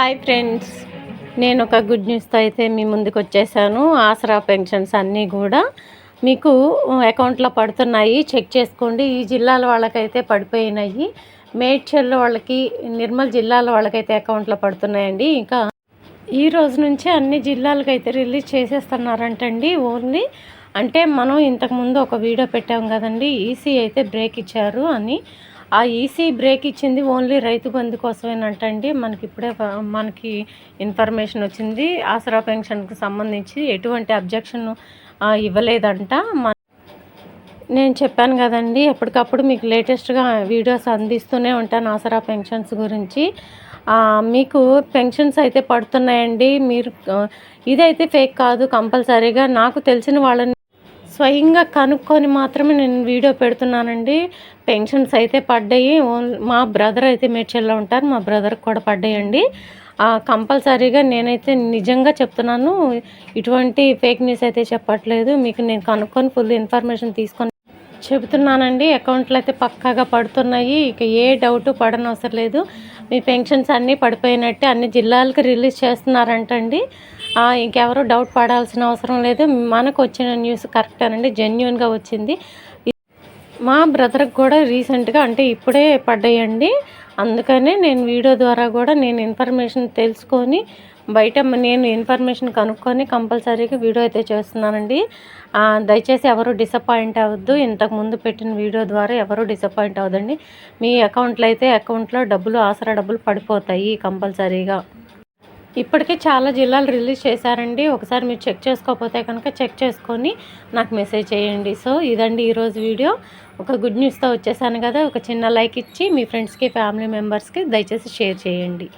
Hi friends. నేను ఒక good న్యూస్తో అయితే మీ ముందుకు వచ్చేసాను. ఆసరా పెన్షన్స్ అన్నీ కూడా మీకు అకౌంట్లో పడుతున్నాయి. చెక్ చేసుకోండి. ఈ జిల్లాల వాళ్ళకైతే పడిపోయినాయి. మేడ్చల్ వాళ్ళకి నిర్మల్ జిల్లాల వాళ్ళకైతే అకౌంట్లో పడుతున్నాయండి. ఇంకా ఈ రోజు నుంచి అన్ని జిల్లాలకైతే రిలీజ్ చేసేస్తున్నారంటండి ఓన్లీ. అంటే మనం ఇంతకుముందు ఒక వీడియో పెట్టాం కదండి. ఈసీ అయితే బ్రేక్ ఇచ్చారు అని. ఆ ఈసీ బ్రేక్ ఇచ్చింది ఓన్లీ రైతు బంధు కోసమేనంటండి మనకి ఇప్పుడే మనకి ఇన్ఫర్మేషన్ వచ్చింది. ఆసరా పెన్షన్కి సంబంధించి ఎటువంటి అబ్జెక్షన్ ఇవ్వలేదంట. మన నేను చెప్పాను కదండి ఎప్పటికప్పుడు మీకు లేటెస్ట్గా వీడియోస్ అందిస్తూనే ఉంటాను ఆసరా పెన్షన్స్ గురించి. మీకు పెన్షన్స్ అయితే పడుతున్నాయండి. మీరు ఇదైతే ఫేక్ కాదు కంపల్సరీగా. నాకు తెలిసిన వాళ్ళని స్వయంగా కనుక్కొని మాత్రమే నేను వీడియో పెడుతున్నానండి. పెన్షన్స్ అయితే పడ్డాయి. మా బ్రదర్ అయితే మేడ్చల్లో ఉంటారు. మా బ్రదర్కి కూడా పడ్డాయండి. ఆ, కంపల్సరీగా నేనైతే నిజంగా చెప్తున్నాను. ఇటువంటి ఫేక్ న్యూస్ అయితే చెప్పట్లేదు. మీకు నేను కనుక్కొని ఫుల్ ఇన్ఫర్మేషన్ తీసుకొని చెబుతున్నానండి. అకౌంట్లు అయితే పక్కాగా పడుతున్నాయి. ఇక ఏ డౌట్ పడనవసరం లేదు. మీ పెన్షన్స్ అన్నీ పడిపోయినట్టే అన్ని జిల్లాలకు రిలీజ్ చేస్తున్నారంటండి. ఇంకెవరూ డౌట్ పడాల్సిన అవసరం లేదు. మనకు వచ్చిన న్యూస్ కరెక్టేనండి జెన్యున్గా వచ్చింది. మా బ్రదర్కి కూడా రీసెంట్గా అంటే ఇప్పుడే పడ్డాయండి. అందుకనే నేను వీడియో ద్వారా కూడా నేను ఇన్ఫర్మేషన్ తెలుసుకొని బయట నేను ఇన్ఫర్మేషన్ కనుక్కొని కంపల్సరీగా వీడియో అయితే చేస్తున్నానండి. దయచేసి ఎవరు డిసప్పాయింట్ అవ్వద్దు. ఇంతకు ముందు పెట్టిన వీడియో ద్వారా ఎవరు డిసప్పాయింట్ అవ్వదండి. మీ అకౌంట్లో అయితే అకౌంట్లో డబ్బులు ఆసరా డబ్బులు పడిపోతాయి కంపల్సరీగా. ఇప్పటికే చాలా జిల్లాలు రిలీజ్ చేశారండి. ఒకసారి మీరు చెక్ చేసుకోకపోతే కనుక చెక్ చేసుకొని నాకు మెసేజ్ చేయండి. సో ఇదండి ఈరోజు వీడియో. ఒక గుడ్ న్యూస్తో వచ్చేసాను కదా. ఒక చిన్న లైక్ ఇచ్చి మీ ఫ్రెండ్స్కి ఫ్యామిలీ మెంబర్స్కి దయచేసి షేర్ చేయండి.